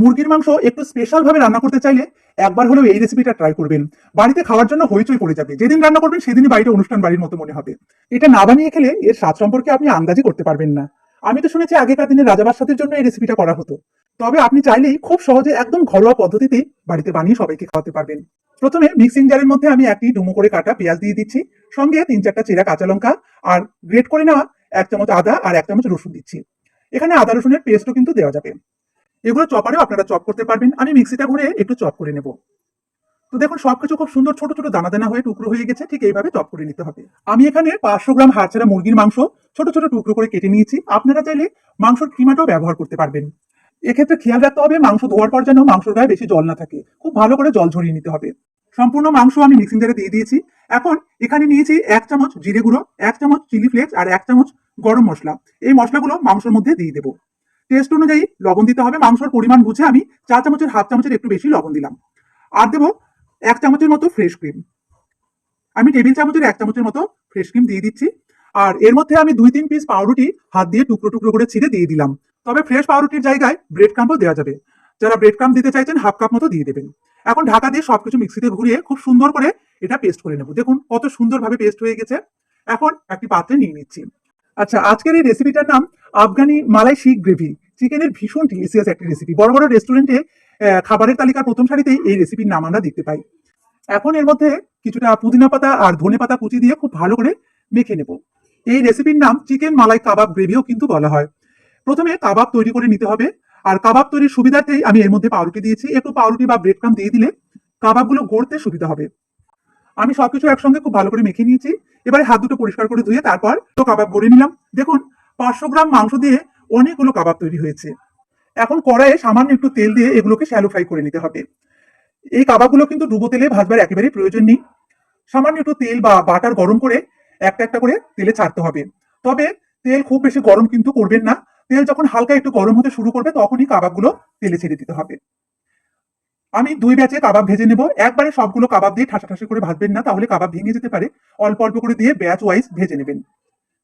মুরগির মাংস একটু স্পেশাল ভাবে রান্না করতে চাইলে একবার হলেও এই রেসিপিটা ট্রাই করবেন। বাড়িতে খাওয়ার জন্য হইচই পড়ে যাবে। যেদিন রান্না করবেন সেদিনই বাড়িতে অনুষ্ঠান বাড়ির মতো মনে হবে। এটা না বানিয়ে খেলে এর স্বাদ সম্পর্কে আপনি আন্দাজই করতে পারবেন না। আমি তো শুনেছি আগেকার দিনে রাজাবাসাদের জন্য এই রেসিপিটা করা হতো। তবে আপনি চাইলেই খুব সহজে একদম ঘরোয়া পদ্ধতিতেই বাড়িতে বানিয়ে সবাইকে খাওয়াতে পারবেন। প্রথমে মিক্সিং জারের মধ্যে আমি একটি ডুমো করে কাটা পেঁয়াজ দিয়ে দিচ্ছি। সঙ্গে তিন চারটা চেরা কাঁচা লঙ্কা আর গ্রেট করে নেওয়া এক চামচ আদা আর এক চামচ রসুন দিচ্ছি। এখানে আদা রসুনের পেস্টও কিন্তু দেওয়া যাবে। এগুলো চপারেও আপনারা চপ করতে পারবেন। আমি মিক্সিটা ঘুরে একটু চপ করে নেব। তো দেখুন, সবকিছু খুব সুন্দর ছোট ছোট দানা দানা হয়ে টুকরো হয়ে গেছে, ঠিক এইভাবে চপ করে নিতে হবে। আমি এখানে পাঁচশো গ্রাম হাড়ছাড়া মুরগির মাংস ছোট ছোট টুকরো করে কেটে নিয়েছি। আপনারা চাইলে মাংসর কিমাটাও ব্যবহার করতে পারবেন। এক্ষেত্রে খেয়াল রাখতে হবে, মাংস ধোয়ার পর যেন মাংসর গায়ে বেশি জল না থাকে। খুব ভালো করে জল ঝরিয়ে নিতে হবে। সম্পূর্ণ মাংস আমি মিক্সিং জারে দিয়ে দিয়েছি। এখন এখানে নিয়েছি এক চামচ জিরে গুঁড়ো, এক চামচ চিলি ফ্লেক্স আর এক চামচ গরম মশলা। এই মশলাগুলো মাংসের মধ্যে দিয়ে দেবো। টেস্ট অনুযায়ী লবণ দিতে হবে। মাংসর পরিমাণ বুঝে আমি চা চামচের, হাফ চামচের একটু বেশি লবণ দিলাম। আর দেবো এক চামচের মতো ফ্রেশ ক্রিম আমি টেবিল চামচের এক চামচের মতো ফ্রেশ ক্রিম দিয়ে দিচ্ছি। আর এর মধ্যে আমি দুই তিন পিস পাউরুটি হাত দিয়ে টুকরো টুকরো করে ছিঁড়ে দিয়ে দিলাম। তবে ফ্রেশ পাউরুটির জায়গায় ব্রেড ক্রাম্পও দেওয়া যাবে। যারা ব্রেড ক্রাম্প দিতে চাইছেন হাফ কাপ মতো দিয়ে দেবেন। এখন ঢাকা দিয়ে সবকিছু মিক্সিতে ঘুরিয়ে খুব সুন্দর করে এটা পেস্ট করে নেব। দেখুন কত সুন্দরভাবে পেস্ট হয়ে গেছে। এখন একটি পাত্রে নিয়ে নিচ্ছি। আচ্ছা আজকের এই রেসিপিটার নাম আফগানি মালাই শিখ গ্রেভি, চিকেনের ভীষণ টেলিসিয়াস একটি রেসিপি বড় বড় রেস্টুরেন্টে খাবারের তালিকার প্রথম সারিতেই এই রেসিপির নাম আমরা দেখতে পাই। এখন এর মধ্যে কিছুটা পুদিনা পাতা আর ধনে পাতা কুচি দিয়ে খুব ভালো করে মেখে নেব। এই রেসিপির নাম চিকেন মালাই কাবাব গ্রেভিও কিন্তু বলা হয়। প্রথমে কাবাব তৈরি করে নিতে হবে। আর কাবাব তৈরির সুবিধার্থেই আমি এর মধ্যে পাউরুটি দিয়েছি। একটু পাউরুটি বা ব্রেড ক্রাম দিয়ে দিলে কাবাবগুলো গড়তে সুবিধা হবে। আমি সবকিছু একসঙ্গে খুব ভালো করে মেখে নিয়েছি। এবারে হাত দুটো পরিষ্কার করে ধুয়ে তারপর তো কাবাব গড়ে নিলাম। দেখুন পাঁচশো গ্রাম মাংস দিয়ে অনেকগুলো কাবাব তৈরি হয়েছে। এখন কড়াইয়ে সামান্য একটু তেল দিয়ে এগুলোকে শ্যালো ফ্রাই করে নিতে হবে। এই কাবাবগুলো কিন্তু ডুবো তেলে ভাজবার একেবারেই প্রয়োজন নেই। সামান্য একটু তেল বা বাটার গরম করে একটা একটা করে তেলে ছাড়তে হবে। তবে তেল খুব বেশি গরম কিন্তু করবেন না। তেল যখন হালকা একটু গরম হতে শুরু করবে তখনই কাবাবগুলো তেলে ছেড়ে দিতে হবে। আমি দুই ব্যাচে কাবাব ভেজে নেব। একবারে সবগুলো কাবাব দিয়ে ঠাসা ঠাসি করে ভাজবেন না, তাহলে কাবাব ভেঙে যেতে পারে। অল্প অল্প করে দিয়ে ব্যাচ ওয়াইজ ভেজে নেবেন।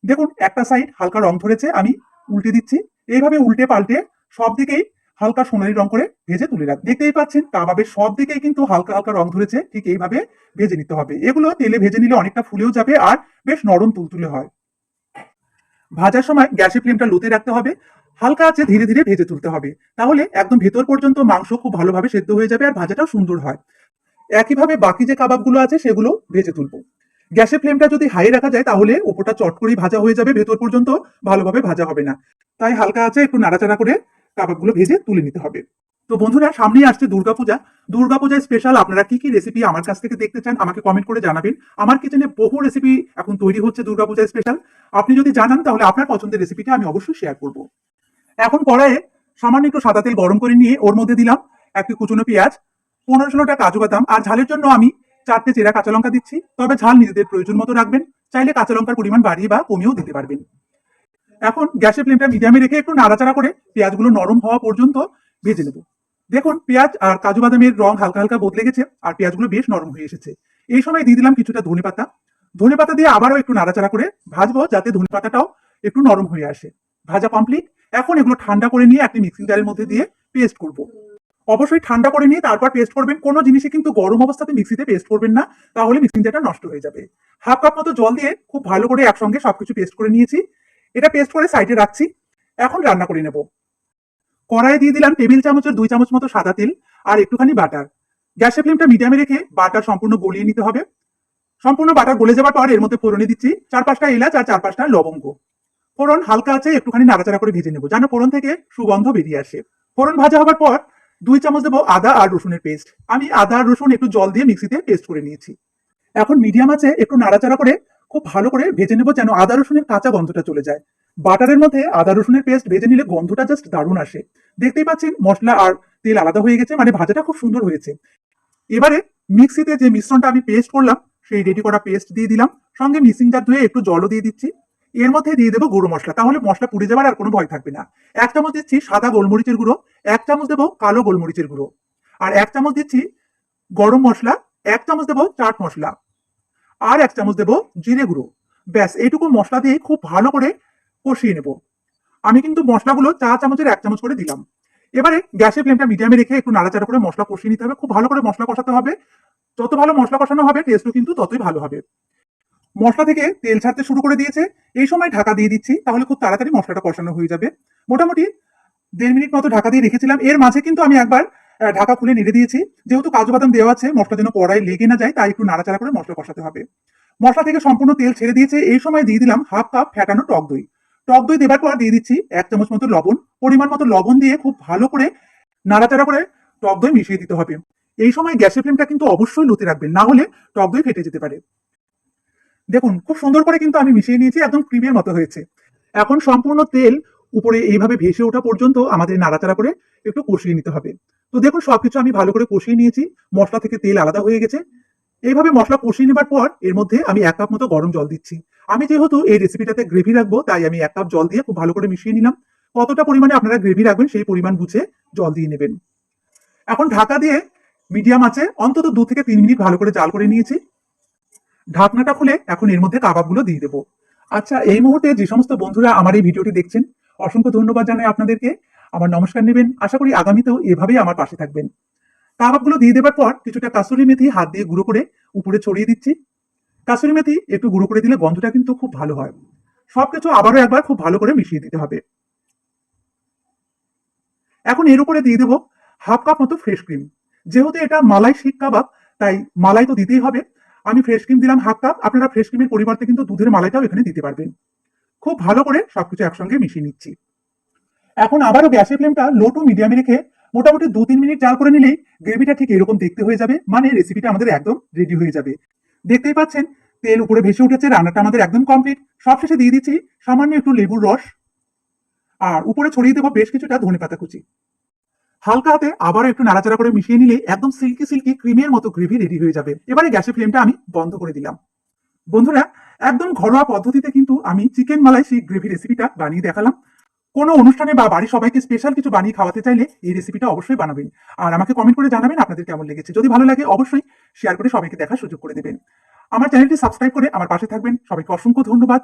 দেখুন, একটা সাইড হালকা রং ধরেছে, আমি উল্টে দিচ্ছি। এইভাবে উল্টে পাল্টে সব দিকেই হালকা সোনালি রং করে ভেজে তুলে রাখ দেখতেই পাচ্ছেন, কাবাবের সব দিকেই কিন্তু হালকা হালকা রং ধরেছে, ঠিক এইভাবে ভেজে নিতে হবে। এগুলো তেলে ভেজে নিলে অনেকটা ফুলেও যাবে আর বেশ নরম তুলতুলে হয়। ভাজার সময় গ্যাসের ফ্লেমটা লোতে রাখতে হবে। হালকা আছে, ধীরে ধীরে ভেজে তুলতে হবে। তাহলে একদম ভেতর পর্যন্ত মাংস খুব ভালোভাবে সেদ্ধ হয়ে যাবে আর ভাজাটাও সুন্দর হয়। একইভাবে বাকি যে কাবাবগুলো আছে, সেগুলো ভেজে তুলবো। গ্যাসের ফ্লেমটা যদি হাই রাখা যায়, তাহলে ওপরটা চট করেই ভাজা হয়ে যাবে, ভেতর পর্যন্ত ভালোভাবে ভাজা হবে না। তাই হালকা আছে, একটু নাড়াচাড়া করে কাবাবগুলো ভেজে তুলে নিতে হবে। তো বন্ধুরা, সামনেই আসছে দুর্গাপূজা। দুর্গাপূজায় স্পেশাল আপনারা কি কি রেসিপি আমার কাছ থেকে দেখতে চান, আমাকে কমেন্ট করে জানাবেন। আমার কিচেনে বহু রেসিপি এখন তৈরি হচ্ছে দুর্গাপূজায় স্পেশাল আপনি যদি জানান, তাহলে আপনার পছন্দের রেসিপিটা আমি অবশ্যই শেয়ার করব। এখন কড়াইয়ে সামান্য একটু সাদা তেল গরম করে নিয়ে ওর মধ্যে দিলাম একটি কুচুনো পেঁয়াজ, পনেরো ষোলোটা কাজু বাদাম, আর ঝালের জন্য আমি চারটে চেরা কাঁচা লঙ্কা দিচ্ছি। তবে ঝাল নিজেদের প্রয়োজন মতো রাখবেন, চাইলে কাঁচা লঙ্কার পরিমাণ বাড়িয়ে বা কমিয়েও দিতে পারবেন। এখন গ্যাসের ফ্লেমটা মিডিয়ামে রেখে একটু নাড়াচাড়া করে পেঁয়াজগুলো নরম হওয়া পর্যন্ত ভেজে নেব। দেখুন, পেঁয়াজ আর কাজু বাদামের রং হালকা হালকা বদলে গেছে আর পেঁয়াজগুলো বেশ নরম হয়ে এসেছে। এই সময় দিয়ে দিলাম কিছুটা ধনে পাতা। ধনে পাতা দিয়ে আবারও একটু নাড়াচাড়া করে ভাজবো যাতে ধনে পাতাটাও একটু নরম হয়ে আসে। ভাজা কমপ্লিট। এখন এগুলো ঠান্ডা করে নিয়ে একটি মিক্সিং জারের মধ্যে দিয়ে পেস্ট করব। অবশ্যই ঠান্ডা করে নিয়ে তারপর পেস্ট করবেন। কোনো জিনিসই কিন্তু গরম অবস্থাতে মিক্সিতে পেস্ট করবেন না, তাহলে মিক্সিং জারটা নষ্ট হয়ে যাবে। হাফ কাপ মতো জল দিয়ে খুব ভালো করে একসঙ্গে সবকিছু পেস্ট করে নিয়েছি। এটা পেস্ট করে সাইডে রাখছি। এখন রান্না করে নেব। কড়াইয়ে দিয়ে দিলাম টেবিল চামচের দুই চামচ মতো সাদা তেল আর একটুখানি বাটার। গ্যাসের ফ্লেমটা মিডিয়ামে রেখে বাটার সম্পূর্ণ গলিয়ে নিতে হবে। সম্পূর্ণ বাটার গলে যাওয়ার পর এর মধ্যে ফোড়নে দিচ্ছি। চার পাঁচটা এলাচ আর চার পাঁচটা লবঙ্গ। ফোড়ন হালকা আছে, একটুখানি নাড়াচাড়া করে ভেজে নেব। যেন ফোড়ন থেকে সুগন্ধ বেরিয়ে আসে। ফোড়ন ভাজা হওয়ার পর দুই চামচ দেবো আদা আর রসুনের পেস্ট আমি আদা আর রসুন একটু জল দিয়ে মিক্সিতে পেস্ট করে নিয়েছি। এখন মিডিয়াম আছে, একটু নাড়াচাড়া করে খুব ভালো করে ভেজে নেব যেন আদা রসুনের কাঁচা গন্ধটা চলে যায়। বাটারের মধ্যে আদা রসুনের পেস্ট ভেজে নিলে গন্ধটা জাস্ট দারুণ আসে। দেখতেই পাচ্ছেন মশলা আর তেল আলাদা হয়ে গেছে মানে ভাজাটা খুব সুন্দর হয়েছে। এবারে মিক্সিতে যে মিশ্রণটা আমি পেস্ট করলাম, সেই রেডি করা পেস্ট দিয়ে দিলাম। সঙ্গে মিক্সিং জার ধুয়ে একটু জলও দিয়ে দিচ্ছি। এর মধ্যে দিয়ে দেবো গুঁড়ো মশলা। তাহলে মশলা পুড়ে যাবার আর কোনো ভয় থাকবে না। এক চামচ দিচ্ছি সাদা গোলমরিচের গুঁড়ো, এক চামচ দেবো কালো গোলমরিচের গুঁড়ো। আর এক চামচ দিচ্ছি গরম মশলা, এক চামচ দেবো চাট মশলা। আর এক চামচ দেবো জিরে গুঁড়ো। ব্যাস, এইটুকু মশলা দিয়ে খুব ভালো করে কষিয়ে নেব। আমি কিন্তু মশলাগুলো চা চামচের এক চামচ করে দিলাম। এবারে গ্যাসের ফ্লেমটা মিডিয়ামে রেখে একটু নাড়াচাড়া করে মশলা কষিয়ে নিতে হবে। খুব ভালো করে মশলা কষাতে হবে। যত ভালো মশলা কষানো হবে টেস্টও কিন্তু ততই ভালো হবে। মশলা থেকে তেল ছাড়তে শুরু করে দিয়েছে। এই সময় ঢাকা দিয়ে দিচ্ছি, তাহলে খুব তাড়াতাড়ি মশলাটা কষানো হয়ে যাবে। মোটামুটি দেড় মিনিট মতো ঢাকা দিয়ে রেখেছিলাম। এর মাঝে কিন্তু আমি একবার ঢাকা খুলে নেড়ে দিয়েছি। যেহেতু কাজু বাদাম দেওয়া আছে, মশলা যেন কড়াই লেগে না যায়, তাই একটু নাড়াচাড়া করে মশলা কষাতে হবে। মশলা থেকে সম্পূর্ণ তেল ছেড়ে দিয়েছে। এই সময় দিয়ে দিলাম হাফ কাপ ফ্যাটানো টক দই। টক দই দেবার পর দিয়ে দিচ্ছি এক চামচ মতো লবণ। পরিমাণ মতো লবণ দিয়ে খুব ভালো করে নাড়াচাড়া করে টক দই মিশিয়ে দিতে হবে। এই সময় গ্যাসের ফ্লেমটা কিন্তু অবশ্যই লুতে রাখবেন, না হলে টক দই ফেটে যেতে পারে। দেখুন, খুব সুন্দর করে কিন্তু আমি মিশিয়ে নিয়েছি, একদম ক্রিমের মতো হয়েছে। এখন সম্পূর্ণ তেল উপরে এইভাবে ভেসে ওঠা পর্যন্ত আমাদের নাড়াচাড়া করে একটু কষিয়ে নিতে হবে। তো দেখুন, সবকিছু আমি ভালো করে কষিয়ে নিয়েছি, মশলা থেকে তেল আলাদা হয়ে গেছে। এইভাবে মশলা কষিয়ে নেবার পর এর মধ্যে আমি এক কাপ মতো গরম জল দিচ্ছি। আমি যেহেতু এই রেসিপিটাতে গ্রেভি রাখব, তাই আমি এক কাপ জল দিয়ে খুব ভালো করে মিশিয়ে নিলাম। কতটা পরিমাণে আপনারা গ্রেভি রাখবেন সেই পরিমাণ বুঝে জল দিয়ে নেবেন। এখন ঢাকা দিয়ে মিডিয়াম আছে, অন্তত দু থেকে তিন মিনিট ভালো করে জাল করে নিয়েছি। ঢাকনাটা খুলে এখন এর মধ্যে কাবাবগুলো দিয়ে দেবো। আচ্ছা এই মুহূর্তে যে সমস্ত বন্ধুরা আমার এই ভিডিওটি দেখছেন, অসংখ্য ধন্যবাদ জানাই আপনাদেরকে। আমার নমস্কার নেবেন। আশা করি আগামীতেও এভাবেই আমার পাশে থাকবেন। কাবাবগুলো দিয়ে দেবার পর কিছুটা কাসুরি মেথি হাত দিয়ে গুঁড়ো করে উপরে ছড়িয়ে দিচ্ছি। কাসুরি মেথি একটু গুঁড়ো করে দিলে গন্ধটা কিন্তু খুব ভালো হয়। সবকিছু আবারও একবার খুব ভালো করে মিশিয়ে দিতে হবে। এখন এর উপরে দিয়ে দেবো হাফ কাপ মতো ফ্রেশ ক্রিম। যেহেতু এটা মালাই শিক কাবাব, তাই মালাই তো দিতেই হবে। আমি ফ্রেশ ক্রিম দিলাম হাফ কাপ আপনারা ফ্রেশ ক্রিমের পরিবর্তে কিন্তু দুধের মালাইটাও এখানে দিতে পারবেন। খুব ভালো করে সবকিছু একসঙ্গে মিশিয়ে নিচ্ছি। এখন আবারও গ্যাসের ফ্লেমটা লো টু মিডিয়ামে রেখে মোটামুটি দু তিন মিনিট জাল করে নিলেই গ্রেভিটা ঠিক এরকম দেখতে হয়ে যাবে মানে রেসিপিটা আমাদের একদম রেডি হয়ে যাবে। দেখতেই পাচ্ছেন, তেল উপরে ভেসে উঠেছে, রান্নাটা আমাদের একদম কমপ্লিট সবশেষে দিয়ে দিচ্ছি সামান্য একটু লেবুর রস। আর উপরে ছড়িয়ে দেবো বেশ কিছুটা ধনে পাতা কুচি। হালকা হাতে আবার একটু নাড়াচাড়া করে মিশিয়ে নিলে একদম সিল্কি সিল্কি ক্রিমের মতো গ্রেভি রেডি হয়ে যাবে। এবারে গ্যাসের ফ্লেমটা আমি বন্ধ করে দিলাম। বন্ধুরা, একদম ঘরোয়া পদ্ধতিতে কিন্তু আমি চিকেন মালাই সেই গ্রেভি রেসিপিটা বানিয়ে দেখালাম। কোনো অনুষ্ঠানে বা বাড়ির সবাইকে স্পেশাল কিছু বানিয়ে খাওয়াতে চাইলে এই রেসিপিটা অবশ্যই বানাবেন। আর আমাকে কমেন্ট করে জানাবেন আপনাদের কেমন লেগেছে। যদি ভালো লাগে, অবশ্যই শেয়ার করে সবাইকে দেখার সুযোগ করে দেবেন। আমার চ্যানেলটি সাবস্ক্রাইব করে আমার পাশে থাকবেন। সবাইকে অসংখ্য ধন্যবাদ।